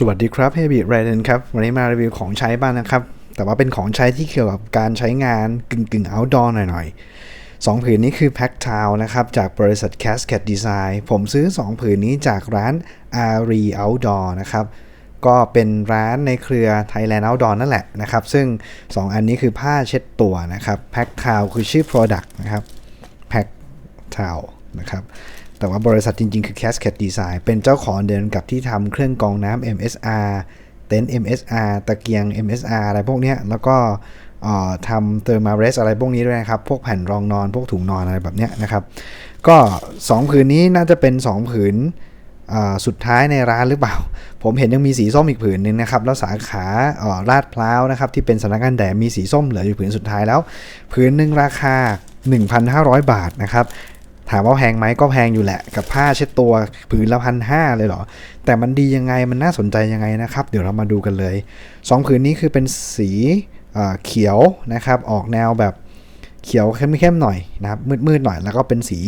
สวัสดีครับเฮบิไรเดนครับ วันนี้มารีวิวของใช้บ้างนะครับ แต่ว่าเป็นของใช้ที่เกี่ยวกับการใช้งานกึ่งกึ่ง outdoor หน่อยๆสองผืนนี้คือ Pack t o w นะครับ จากบริษัท Cascade Design ผมซื้อ 2 ผืนนี้จากร้าน Ari Outdoor นะครับ ก็เป็นร้านในเครือ Thailand Outdoor นั่นแหละนะครับ ซึ่ง 2 อันนี้คือผ้าเช็ดตัวนะครับ Pack t o w คือชื่อ Product นะครับ Pack t o w นะครับ แต่ว่าบริษัทจริง ๆ คือ Cascade Design เป็นเจ้าของเดินกับที่ทำเครื่องกองน้ำ MSR เต็นท์ MSR ตะเกียง MSR อะไรพวกนี้แล้วก็ทำเทอร์มาเรสอะไรพวกนี้ด้วยนะครับ พวกแผ่นรองนอน พวกถุงนอนอะไรแบบนี้นะครับ ก็ 2 ผืนนี้น่าจะเป็น 2 ผืนสุดท้ายในร้านหรือเปล่า ผมเห็นยังมีสีส้มอีกผืนหนึ่งนะครับ แล้วสาขาลาดพร้าวนะครับ ที่เป็นสำนักงานแดดมีสีส้มเหลืออยู่ผืนสุดท้ายแล้ว ผืนหนึ่งราคา 1,500 บาทนะครับ ถามว่าแพงไหมก็แพงอยู่แหละ กับผ้าเช็ดตัวผืนละพันห้าเลยเหรอ แต่มันดียังไงมันน่าสนใจยังไงนะครับ เดี๋ยวเรามาดูกันเลย 2 ผืนนี้คือเป็นสีเอ่อเขียวนะครับ ออกแนวแบบ เขียวเข้มๆหน่อยนะครับมืดๆหน่อยแล้วก็เป็นสี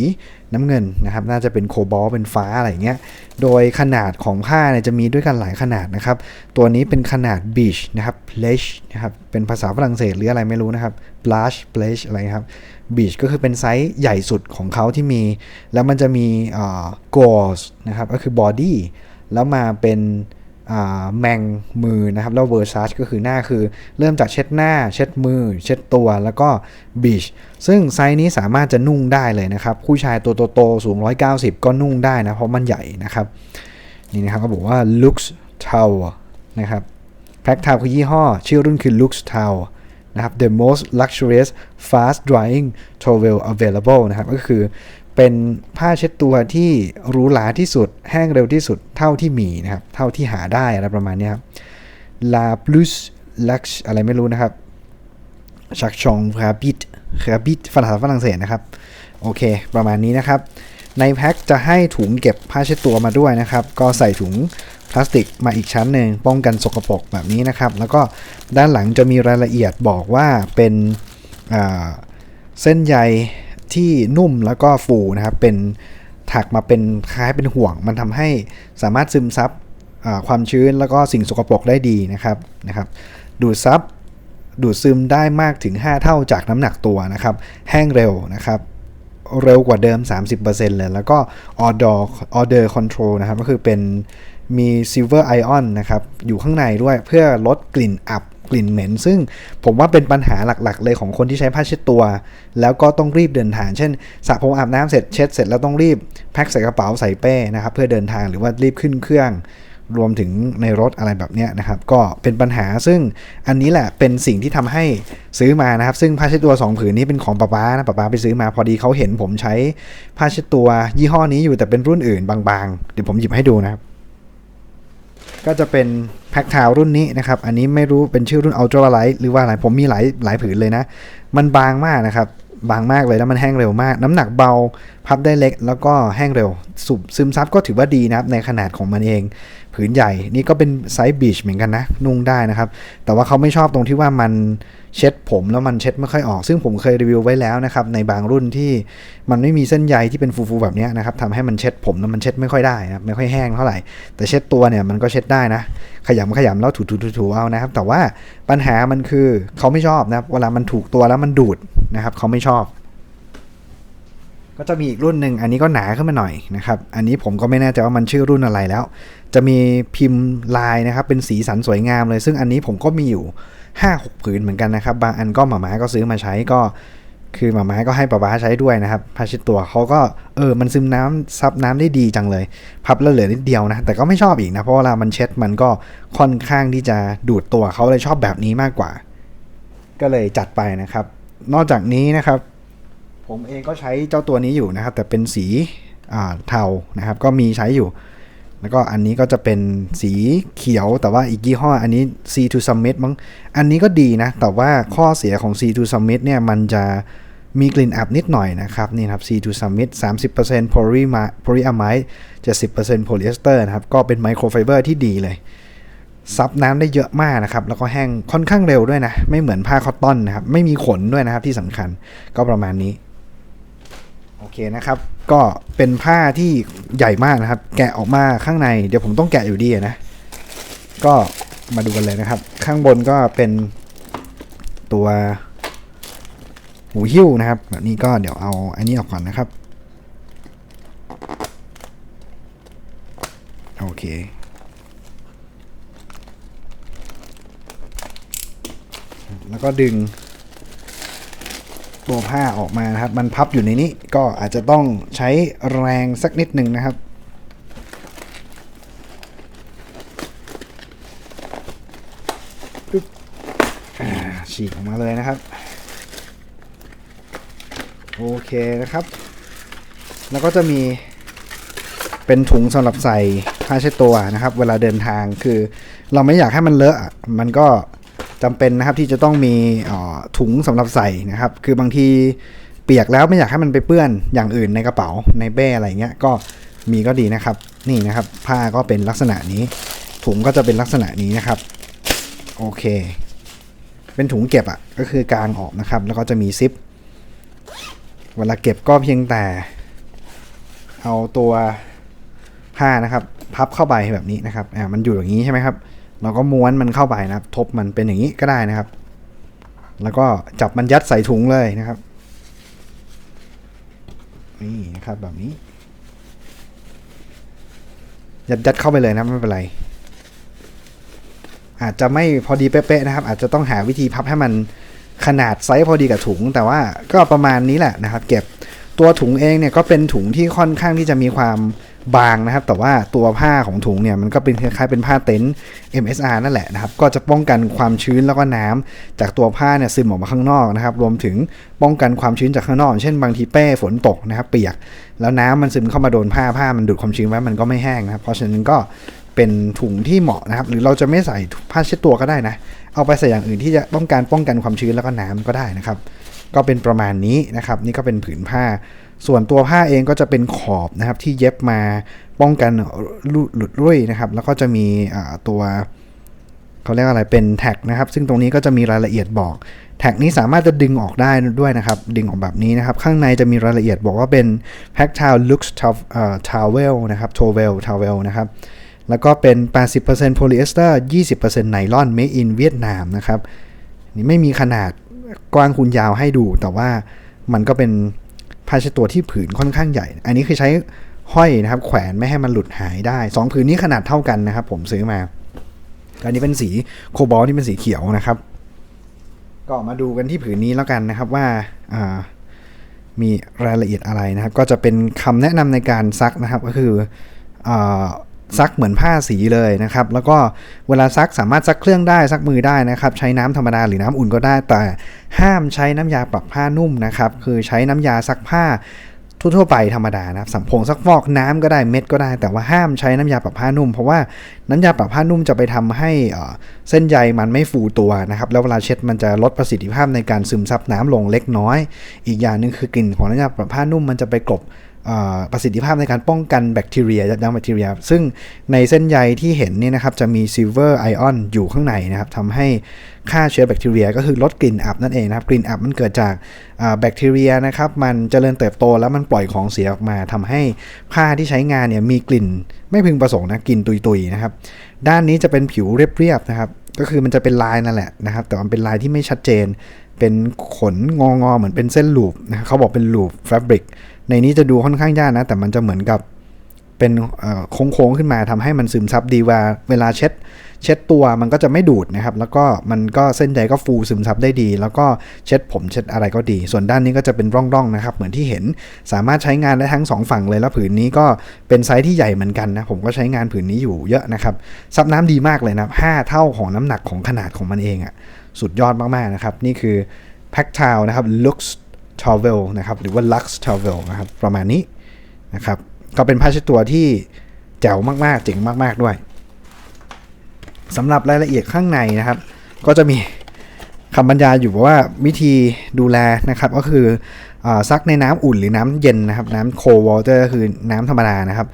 น้ำเงินนะครับ น่าจะเป็นโคบอลเป็นฟ้าอะไรอย่างเงี้ยโดยขนาดของผ้าเนี่ยจะมีด้วยกันหลายขนาดนะครับ ตัวนี้เป็นขนาด beach นะครับ plush นะครับเป็นภาษาฝรั่งเศสหรืออะไรไม่รู้นะครับ blush plush อะไรครับ beach ก็คือเป็นไซส์ใหญ่สุดของเขาที่มี แล้วมันจะมีอ่อ gauze นะครับก็คือ body แล้วมาเป็น แมงมือนะครับ แล้ว Versace ก็คือหน้าคือเริ่มจากเช็ดหน้า เช็ดมือ เช็ดตัวแล้วก็ beach ซึ่งไซส์นี้สามารถจะนุ่งได้เลยนะครับ ผู้ชายตัวโตๆสูง 190 ก็นุ่งได้นะ เพราะมันใหญ่นะครับ นี่นะครับก็บอกว่า Lux Towel นะครับแพ็คทาวคือยี่ห้อ ชื่อรุ่นคือ Lux Towel นะครับ the most luxurious fast drying towel available นะครับ ก็คือ เป็นผ้าเช็ดตัวที่หรูหราที่สุด แห้งเร็วที่สุดเท่าที่มีนะครับ เท่าที่หาได้อะไรประมาณนี้ครับ La plus lux อะไรไม่รู้นะครับชักชองคาบิดคาบิดฝรั่งฝรั่งเศสนะครับ โอเค ประมาณนี้นะครับ ในแพ็คจะให้ถุงเก็บผ้าเช็ดตัวมาด้วยนะครับ ก็ใส่ถุงพลาสติกมาอีกชั้นหนึ่งป้องกันสกปรกแบบนี้นะครับ แล้วก็ด้านหลังจะมีรายละเอียดบอกว่าเป็นเส้นใย ที่นุ่มแล้วก็ฟูนะครับ เป็นถักมาเป็นคล้ายเป็นห่วง มันทำให้สามารถซึมซับความชื้นแล้วก็สิ่งสกปรกได้ดีนะครับนะครับ ดูดซับดูดซึมได้มากถึง 5 เท่าจากน้ำหนักตัวนะครับ แห้งเร็วนะครับเร็วกว่าเดิม 30%เลยแล้วก็ order order control นะครับ ก็คือเป็นมี silver ion นะครับ อยู่ข้างในด้วยเพื่อลดกลิ่นอับ กลิ่นเหม็น ซึ่งผมว่าเป็นปัญหาหลักๆ เลยของคนที่ใช้ผ้าเช็ดตัว แล้วก็ต้องรีบเดินทาง เช่นสระผมอาบน้ำเสร็จเช็ดเสร็จแล้วต้องรีบแพ็คใส่กระเป๋าใส่เป้นะครับเพื่อเดินทางหรือว่ารีบขึ้นเครื่อง รวมถึงในรถอะไรแบบเนี้ยนะครับก็เป็นปัญหาซึ่งอันนี้แหละเป็นสิ่งที่ทำให้ซื้อมานะครับ ซึ่งผ้าเช็ดตัว 2 ผืนนี้เป็นของป๊าป๊านะป๊าป๊าไปซื้อมาพอดีเขาเห็นผมใช้ผ้าเช็ดตัว ยี่ห้อนี้อยู่แต่เป็นรุ่นอื่นบางๆเดี๋ยวผมหยิบให้ดูนะครับก็จะเป็น แพ็คทาวรุ่นนี้นะครับ อันนี้ไม่รู้เป็นชื่อรุ่นอัลตราไลท์หรือว่าอะไรผมมีหลายหลายผืนเลยนะ มันบางมากนะครับ บางมากเลยแล้วมันแห้งเร็วมาก น้ำหนักเบาพับได้เล็ก แล้วก็แห้งเร็วสูบซึมซับก็ถือว่าดีนะครับในขนาดของมันเอง ผืนใหญ่นี่ก็เป็นไซส์บีชเหมือนกันนะ นุ่งได้นะครับ แต่ว่าเขาไม่ชอบตรงที่ว่ามันเช็ดผมแล้วมันเช็ดไม่ค่อยออก ซึ่งผมเคยรีวิวไว้แล้วนะครับในบางรุ่นที่มันไม่มีเส้นใยที่เป็นฟูๆแบบนี้นะครับทำให้มันเช็ดผมแล้วมันเช็ดไม่ค่อยได้นะไม่ค่อยแห้งเท่าไหร่ แต่เช็ดตัวเนี่ยมันก็เช็ดได้นะ ขยำขยำแล้วถูๆๆๆเอานะครับ แต่ว่าปัญหามันคือเขาไม่ชอบนะครับเวลามันถูกตัวแล้วมันดูด นะครับเขาไม่ชอบ ก็จะมีอีกรุ่นหนึ่งอันนี้ก็หนาขึ้นมาหน่อยนะครับ อันนี้ผมก็ไม่แน่ใจว่ามันชื่อรุ่นอะไรแล้ว จะมีพิมพ์ลายนะครับ เป็นสีสันสวยงามเลย ซึ่งอันนี้ผมก็มีอยู่5 6ผืนเหมือนกันนะครับ บางอันก็หมาม้าก็ซื้อมาใช้ก็คือหมาม้าก็ให้ป๊าป๊าใช้ด้วยนะครับผ้าเช็ดตัวเขาก็เออมันซึมน้ำซับน้ำได้ดีจังเลย พับแล้วเหลือนิดเดียวนะ แต่ก็ไม่ชอบอีกนะ เพราะเวลามันเช็ดมันก็ค่อนข้างที่จะดูดตัวเขาเลยชอบแบบนี้มากกว่า ก็เลยจัดไปนะครับ นอกจากนี้นะครับ ผมเองก็ใช้เจ้าตัวนี้อยู่นะครับ แต่เป็นสีเทานะครับ ก็มีใช้อยู่ แล้วก็อันนี้ก็จะเป็นสีเขียวแต่ว่าอีกยี่ห้ออันนี้ C2 Summit มั้งอันนี้ก็ดีนะ แต่ว่าข้อเสียของ C2 Summit เนี่ยมันจะมีกลิ่นอับนิดหน่อยนะครับ นี่ครับ C2 Summit 30% polyamide 70% polyester นะครับ ก็เป็นไมโครไฟเบอร์ที่ดีเลย ซับน้ำได้เยอะมากนะครับ แล้วก็แห้งค่อนข้างเร็วด้วยนะ ไม่เหมือนผ้าคอตตอนนะครับ ไม่มีขนด้วยนะครับที่สำคัญก็ประมาณนี้ โอเคนะครับ ก็เป็นผ้าที่ใหญ่มากนะครับ แกะออกมาข้างใน เดี๋ยวผมต้องแกะอยู่ดีนะ ก็มาดูกันเลยนะครับ ข้างบนก็เป็นตัวหูหิ้วนะครับแบบนี้ก็เดี๋ยวเอาอันนี้ออกก่อนนะครับ โอเค แล้วก็ดึง ตัวผ้าออกมานะครับ มันพับอยู่ในนี้ก็อาจจะต้องใช้แรงสักนิดหนึ่งนะครับปึ๊บฉีกออกมาเลยนะครับ โอเคนะครับ แล้วก็จะมีเป็นถุงสำหรับใส่ผ้าเช็ดตัวนะครับ เวลาเดินทางคือเราไม่อยากให้มันเลอะมันก็ จำเป็นนะครับที่จะต้องมีออถุงสำหรับใส่นะครับ คือบางทีเปียกแล้วไม่อยากให้มันไปเปื้อนอย่างอื่นในกระเป๋าในเป้อะไรเงี้ยก็มีก็ดีนะครับ นี่นะครับ ผ้าก็เป็นลักษณะนี้ ถุงก็จะเป็นลักษณะนี้นะครับ โอเค เป็นถุงเก็บอะ่ะก็คือกางออกนะครับ แล้วก็จะมีซิปเวลาเก็บก็เพียงแต่ เอาตัวผ้านะครับ พับเข้าไปแบบนี้นะครับอ่ามันอยู่อย่างนี้ใช่ไหมครับ เราก็ม้วนมันเข้าไปนะครับ ทบมันเป็นอย่างนี้ก็ได้นะครับ แล้วก็จับมันยัดใส่ถุงเลยนะครับ นี่นะครับแบบนี้ ยัดยัดเข้าไปเลยนะไม่เป็นไร อาจจะไม่พอดีเป๊ะๆนะครับ อาจจะต้องหาวิธีพับให้มันขนาดไซส์พอดีกับถุง แต่ว่าก็ประมาณนี้แหละนะครับ เก็บตัวถุงเองเนี่ยก็เป็นถุงที่ค่อนข้างที่จะมีความ บางนะครับ แต่ว่าตัวผ้าของถุงเนี่ยมันก็เป็นคล้ายๆเป็นผ้าเต็นท์ MSR นั่นแหละนะครับ ก็จะป้องกันความชื้นแล้วก็น้ำจากตัวผ้าเนี่ยซึมออกมาข้างนอกนะครับ รวมถึงป้องกันความชื้นจากข้างนอก เช่นบางทีเป้ฝนตกนะครับ เปียก แล้วน้ำมันซึมเข้ามาโดนผ้าผ้ามันดูดความชื้นไว้มันก็ไม่แห้งนะครับ เพราะฉะนั้นก็เป็นถุงที่เหมาะนะครับ หรือเราจะไม่ใส่ผ้าเช็ดตัวก็ได้นะ เอาไปใส่อย่างอื่นที่จะต้องการป้องกันความชื้นแล้วก็น้ำก็ได้นะครับ ก็เป็นประมาณนี้นะครับ นี่ก็เป็นผืนผ้า ส่วนตัวผ้าเองก็จะเป็นขอบนะครับที่เย็บมาป้องกันหลุดรุ่ยนะครับ แล้วก็จะมีตัวเขาเรียกอะไรเป็นแท็กนะครับ ซึ่งตรงนี้ก็จะมีรายละเอียดบอก แท็กนี้สามารถจะดึงออกได้ด้วยนะครับ ดึงออกแบบนี้นะครับ ข้างในจะมีรายละเอียดบอกว่าเป็น p a c t i l Lux Towel นะครับ Towel Towel นะครับแล้วก็เป็น 80%โพลีเอสเตอร์ 20%ไนลอน made in เวียดนามนะครับ นี่ไม่มีขนาดกว้างคูณยาวให้ดู แต่ว่ามันก็เป็น ผ้าเช็ดตัวที่ผืนค่อนข้างใหญ่ อันนี้คือใช้ห้อยนะครับ แขวนไม่ให้มันหลุดหายได้ 2 ผืนนี้ขนาดเท่ากันนะครับ ผมซื้อมา อันนี้เป็นสีโคบอลที่เป็นสีเขียวนะครับ ก็มาดูกันที่ผืนนี้แล้วกันนะครับว่ามีรายละเอียดอะไรนะครับ ก็จะเป็นคำแนะนำในการซักนะครับ ก็คืออ ซักเหมือนผ้าสีเลยนะครับ แล้วก็เวลาซักสามารถซักเครื่องได้ซักมือได้นะครับ ใช้น้ำธรรมดาหรือน้ำอุ่นก็ได้ แต่ห้ามใช้น้ำยาปรับผ้านุ่มนะครับ คือใช้น้ำยาซักผ้าทั่วๆไปธรรมดานะครับสัมผงซักฟอกน้ำก็ได้เม็ดก็ได้ แต่ว่าห้ามใช้น้ำยาปรับผ้านุ่ม เพราะว่าน้ำยาปรับผ้านุ่มจะไปทำให้เส้นใยมันไม่ฟูตัวนะครับแล้วเวลาเช็ดมันจะลดประสิทธิภาพในการซึมซับน้ำลงเล็กน้อย อีกอย่างหนึ่งคือกลิ่นของน้ำยาปรับผ้านุ่มมันจะไปกลบประสิทธิภาพในการป้องกันแบคทีเรียยังแบคทีเรีย ซึ่งในเส้นใยที่เห็นนี่นะครับจะมีซิลเวอร์ไอออนอยู่ข้างในนะครับทำให้ฆ่าเชื้อแบคทีเรีย ก็คือลดกลิ่นอับนั่นเองนะครับกลิ่นอับมันเกิดจากแบคทีเรียนะครับมันเจริญเติบโตแล้วมันปล่อยของเสียออกมาทำให้ผ้าที่ใช้งานเนี่ยมีกลิ่นไม่พึงประสงค์นะกลิ่นตุยๆนะครับด้านนี้จะเป็นผิวเรียบๆนะครับก็คือมันจะเป็นลายนั่นแหละนะครับแต่มันเป็นลายที่ไม่ชัดเจนเป็นขนงองอๆเหมือนเป็นเส้นลูปนะเขาบอกเป็นลูปแฟบริก ในนี้จะดูค่อนข้างยากนะ แต่มันจะเหมือนกับเป็นเอ่อโค้งๆขึ้นมาทำให้มันซึมซับดีว่าเวลาเช็ด เช็ดตัวมันก็จะไม่ดูดนะครับ แล้วก็มันก็เส้นใยก็ฟูซึมซับได้ดี แล้วก็เช็ดผมเช็ดอะไรก็ดี ส่วนด้านนี้ก็จะเป็นร่องๆนะครับ เหมือนที่เห็นสามารถใช้งานได้ทั้งสองฝั่งเลยแล้วผืนนี้ก็เป็นไซส์ที่ใหญ่เหมือนกันนะผมก็ใช้งานผืนนี้อยู่เยอะนะครับซับน้ำดีมากเลยนะห้าเท่าของน้ำหนักของขนาดของมันเองอะสุดยอดมากๆนะครับนี่คือ p a c t i l นะครับ Lux Towel นะครับ หรือว่า Lux Towel นะครับ ประมาณนี้นะครับ ก็เป็นผ้าเช็ดตัวที่แจ๋วมากๆ เจ๋งมาก ๆ ด้วยสำหรับรายละเอียดข้างในนะครับ ก็จะมีคำบรรยายอยู่ว่าวิธีดูแลนะครับ ก็คืออซักในน้ำอุ่นหรือน้ำเย็นนะครับ น้ำโค l d water ก็คือน้ำธรรมดานะครับ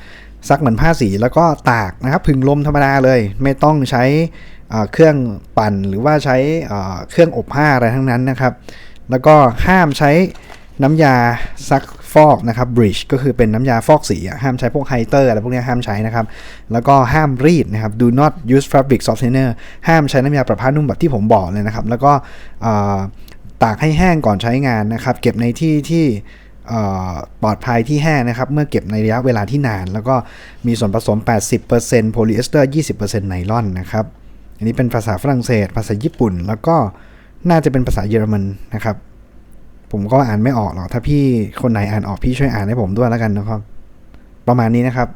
ซักเหมือนผ้าสีแล้วก็ตากนะครับ พึ่งลมธรรมดาเลย ไม่ต้องใช้เครื่องปั่นหรือว่าใช้เครื่องอบผ้าอะไรทั้งนั้นนะครับ แล้วก็ห้ามใช้น้ำยาซักฟอกนะครับ bridge ก็คือเป็นน้ำยาฟอกสีอะห้ามใช้พวกไฮเตอร์อะไรพวกนี้ห้ามใช้นะครับ แล้วก็ห้ามรีดนะครับ do not use fabric softener ห้ามใช้น้ำยาปรับผ้านุ่มแบบที่ผมบอกเลยนะครับ แล้วก็ตากให้แห้งก่อนใช้งานนะครับ เก็บในที่ที่ปลอดภัยที่แห้งนะครับ เมื่อเก็บในระยะเวลาที่นาน แล้วก็มีส่วนผสม 80%โพลีเอสเตอร์ 20%ไนลอนนะครับ อันนี้เป็นภาษาฝรั่งเศส ภาษาญี่ปุ่น แล้วก็ น่าจะเป็นภาษาเยอรมันนะครับ ผมก็อ่านไม่ออกหรอกถ้าพี่คนไหนอ่านออกพี่ช่วยอ่านให้ผมด้วยแล้วกันนะครับ ประมาณนี้นะครับ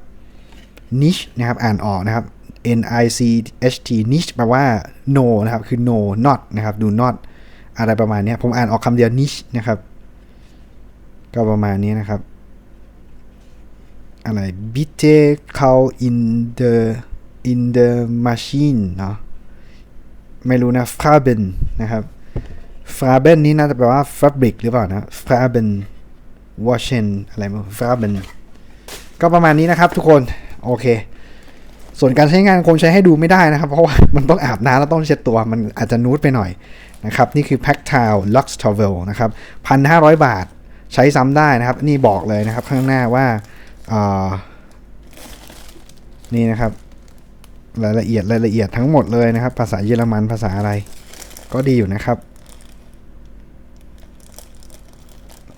niche นะครับอ่านออกนะครับ n i c h t niche แปลว่า no นะครับ คือ no not นะครับ do not อะไรประมาณนี้ผมอ่านออกคำเดียว niche นะครับ ก็ประมาณนี้นะครับ อะไร bitte call in the in the machine เนาะไม่รู้นะ f a b e n นะครับ Farben นี่น่าจะแปลว่า fabric หรือเปล่านะ Farben Waschen อะไรมั้ง Farben ก็ประมาณนี้นะครับทุกคนโอเค ส่วนการใช้งานคงใช้ให้ดูไม่ได้นะครับ เพราะว่ามันต้องอาบน้ำแล้วต้องเช็ดตัวมันอาจจะนูดไปหน่อยนะครับ นี่คือ Pack Towel Lux Towel นะครับ1,500บาทใช้ซ้ำได้นะครับ นี่บอกเลยนะครับข้างหน้าว่าอ่านี่นะครับ รายละเอียดรายละเอียดทั้งหมดเลยนะครับ ภาษาเยอรมันภาษาอะไร ก็ดีอยู่นะครับ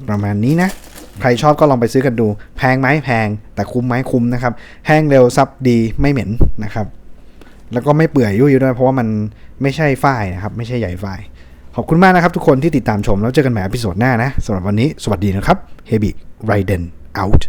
ประมาณนี้นะ ใครชอบก็ลองไปซื้อกันดู แพงไหมแพง แต่คุ้มไหมคุ้มนะครับ แห้งเร็วซับดีไม่เหม็นนะครับ แล้วก็ไม่เปื่อยยุ่ยด้วยเพราะว่ามันไม่ใช่ฝ้ายนะครับ ไม่ใช่ใหญ่ฝ้าย ขอบคุณมากนะครับ ทุกคนที่ติดตามชมแล้วเจอกันใหม่อพิโซดหน้านะสำหรับวันนี้สวัสดีนะครับ h e b y Raiden out